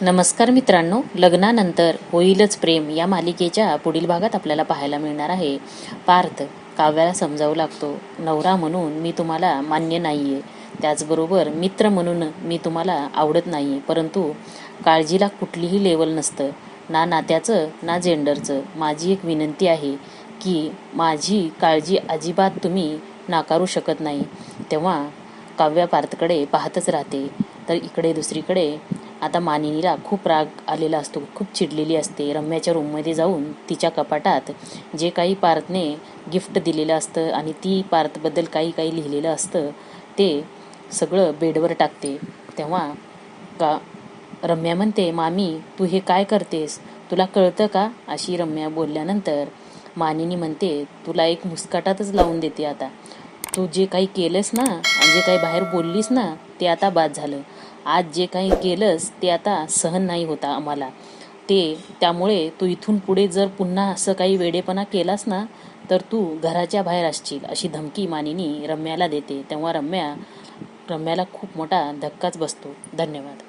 नमस्कार मित्रांनो लग्नानंतर होईलच प्रेम या मालिकेच्या पुढील भागात आपल्याला पाहायला मिळणार आहे. पार्थ काव्याला समजावू लागतो नवरा म्हणून मी तुम्हाला मान्य नाही आहे त्याचबरोबर मित्र म्हणून मी तुम्हाला आवडत नाही परंतु काळजीला कुठलीही लेवल नसतं. ना नात्याचं ना जेंडरचं माझी एक विनंती आहे की माझी काळजी अजिबात तुम्ही नाकारू शकत नाही. तेव्हा काव्या पार्थकडे पाहतच राहते. तर इकडे दुसरीकडे आता मानिनीला खूप राग आलेला असतो खूप चिडलेली असते. रम्याच्या रूममध्ये जाऊन तिच्या कपाटात जे काही पार्थने गिफ्ट दिलेलं असतं आणि ती पार्थबद्दल काही काही लिहिलेलं असतं ते सगळं बेडवर टाकते. तेव्हा का रम्या म्हणते मामी तू हे काय करतेस? तुला कळतं का? अशी रम्या बोलल्यानंतर मानिनी म्हणते तुला एक मुस्काटातच लावून देते आता. तू जे काही केलंस ना आणि जे काही बाहेर बोललीस ना ते आता बाद झालं. आज जे काही केलंस ते आता सहन नाही होता आम्हाला. ते त्यामुळे तू इथून पुढे जर पुन्हा असं काही वेडेपणा केलास ना तर तू घराच्या बाहेर असशील अशी धमकी मानिनी रम्याला देते. तेव्हा रम्या रम्याला खूप मोठा धक्काच बसतो. धन्यवाद.